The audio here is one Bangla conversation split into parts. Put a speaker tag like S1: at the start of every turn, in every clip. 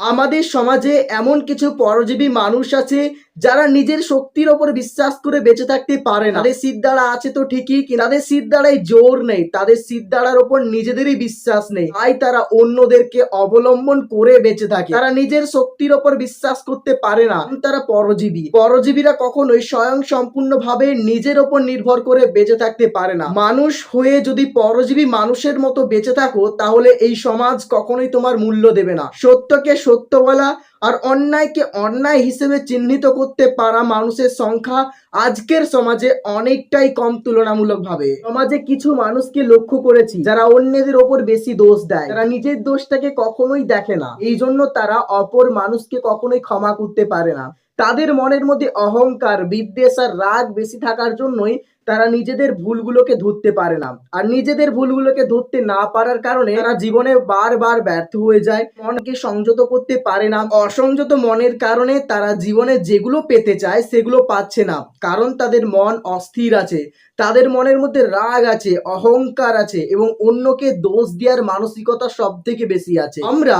S1: আমাদের সমাজে এমন কিছু পরজীবী মানুষ আছে যারা নিজের শক্তির ওপর বিশ্বাস করে বেঁচে থাকতে পারে না, তাদের সিদ্ধারা আছে তো ঠিকই, কিন্তু তাদের সিদ্ধারায় জোর নেই, তাদের সিদ্ধারার ওপর নিজেদেরই বিশ্বাস নেই। তাই তারা অন্যদেরকে অবলম্বন করে বেঁচে থাকে। তারা নিজের শক্তির ওপর বিশ্বাস করতে পারে না তারা পরজীবী। পরজীবীরা কখনোই স্বয়ং সম্পূর্ণভাবে নিজের ওপর নির্ভর করে বেঁচে থাকতে পারে না। মানুষ হয়ে যদি পরজীবী মানুষের মতো বেঁচে থাকো, তাহলে এই সমাজ কখনোই তোমার মূল্য দেবে না। সত্যকে সত্য বলা আর অন্যায়কে অন্যায় হিসেবে চিহ্নিত করতে পারা মানুষের সংখ্যা আজকের সমাজে অনেকটাই কম তুলনামূলকভাবে। সমাজে কিছু মানুষকে লক্ষ্য করেছি, যারা অন্যদের ওপর বেশি দোষ দেয়। তারা নিজের দোষটাকে কখনোই দেখে না। এই জন্য তারা অপর মানুষকে কখনোই ক্ষমা করতে পারে না। তাদের মনের মধ্যে অহংকার, বিদ্বেষ আর রাগ বেশি থাকার জন্যই তারা নিজেদের ভুলগুলোকে ধরতে পারে না। আর নিজেদের ভুলগুলোকে ধরতে না পারার কারণে তারা জীবনে বারবার ব্যর্থ হয়ে যায়। মনকে সংযত করতে পারে না। অসংযত মনের কারণে তারা জীবনে যেগুলো পেতে চায় সেগুলো পাচ্ছে না। কারণ তাদের মন অস্থির আছে, তাদের মনের মধ্যে রাগ আছে, অহংকার আছে এবং অন্যকে দোষ দেওয়ার মানসিকতা সব থেকে বেশি আছে। আমরা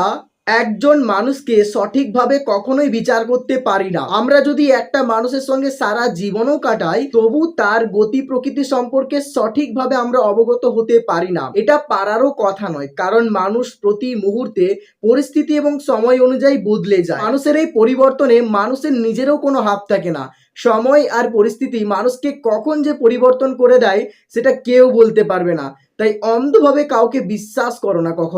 S1: একজন মানুষকে সঠিকভাবে কখনোই বিচার করতে পারি না। আমরা যদি একটা মানুষের সঙ্গে সারা জীবনও কাটাই, তবু তার গতি প্রকৃতি সম্পর্কে সঠিকভাবে আমরা অবগত হতে পারি না। এটা পারারও কথা নয়, কারণ মানুষ প্রতি মুহূর্তে পরিস্থিতি এবং সময় অনুযায়ী বদলে যায়। মানুষের এই পরিবর্তনে মানুষের নিজেরও কোনো হাত থাকে না। সময় আর পরিস্থিতি মানুষকে কখন যে পরিবর্তন করে দেয়, সেটা কেউ বলতে পারবে না। তাই অন্ধভাবে কাউকে বিশ্বাস করো না কখন।